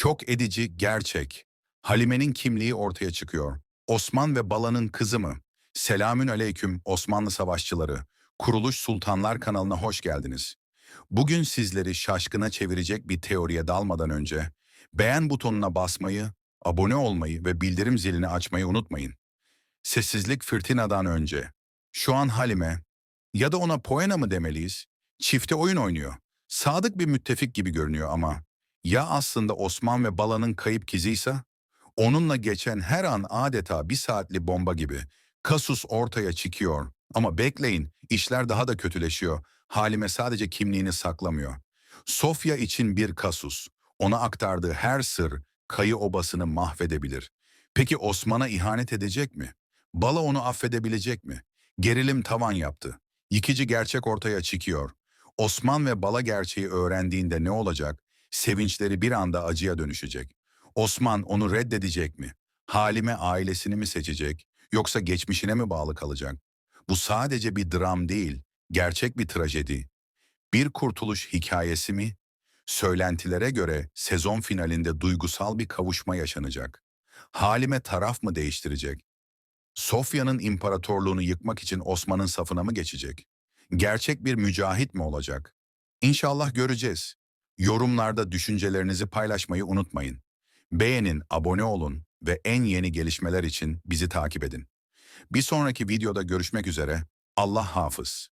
Şok edici gerçek. Halime'nin kimliği ortaya çıkıyor. Osman ve Bala'nın kızı mı? Selamün aleyküm Osmanlı savaşçıları. Kuruluş Sultanlar kanalına hoş geldiniz. Bugün sizleri şaşkına çevirecek bir teoriye dalmadan önce beğen butonuna basmayı, abone olmayı ve bildirim zilini açmayı unutmayın. Sessizlik fırtınadan önce. Şu an Halime ya da ona Poena mı demeliyiz? Çifte oyun oynuyor. Sadık bir müttefik gibi görünüyor ama ya aslında Osman ve Bala'nın kayıp kızıysa? Onunla geçen her an adeta bir saatli bomba gibi. Kasus ortaya çıkıyor. Ama bekleyin, işler daha da kötüleşiyor. Halime sadece kimliğini saklamıyor. Sofya için bir kasus. Ona aktardığı her sır kayı obasını mahvedebilir. Peki Osman'a ihanet edecek mi? Bala onu affedebilecek mi? Gerilim tavan yaptı. Yıkıcı gerçek ortaya çıkıyor. Osman ve Bala gerçeği öğrendiğinde ne olacak? Sevinçleri bir anda acıya dönüşecek. Osman onu reddedecek mi? Halime ailesini mi seçecek? Yoksa geçmişine mi bağlı kalacak? Bu sadece bir dram değil, gerçek bir trajedi. Bir kurtuluş hikayesi mi? Söylentilere göre sezon finalinde duygusal bir kavuşma yaşanacak. Halime taraf mı değiştirecek? Sofya'nın imparatorluğunu yıkmak için Osman'ın safına mı geçecek? Gerçek bir mücahit mi olacak? İnşallah göreceğiz. Yorumlarda düşüncelerinizi paylaşmayı unutmayın. Beğenin, abone olun ve en yeni gelişmeler için bizi takip edin. Bir sonraki videoda görüşmek üzere. Allah hafız.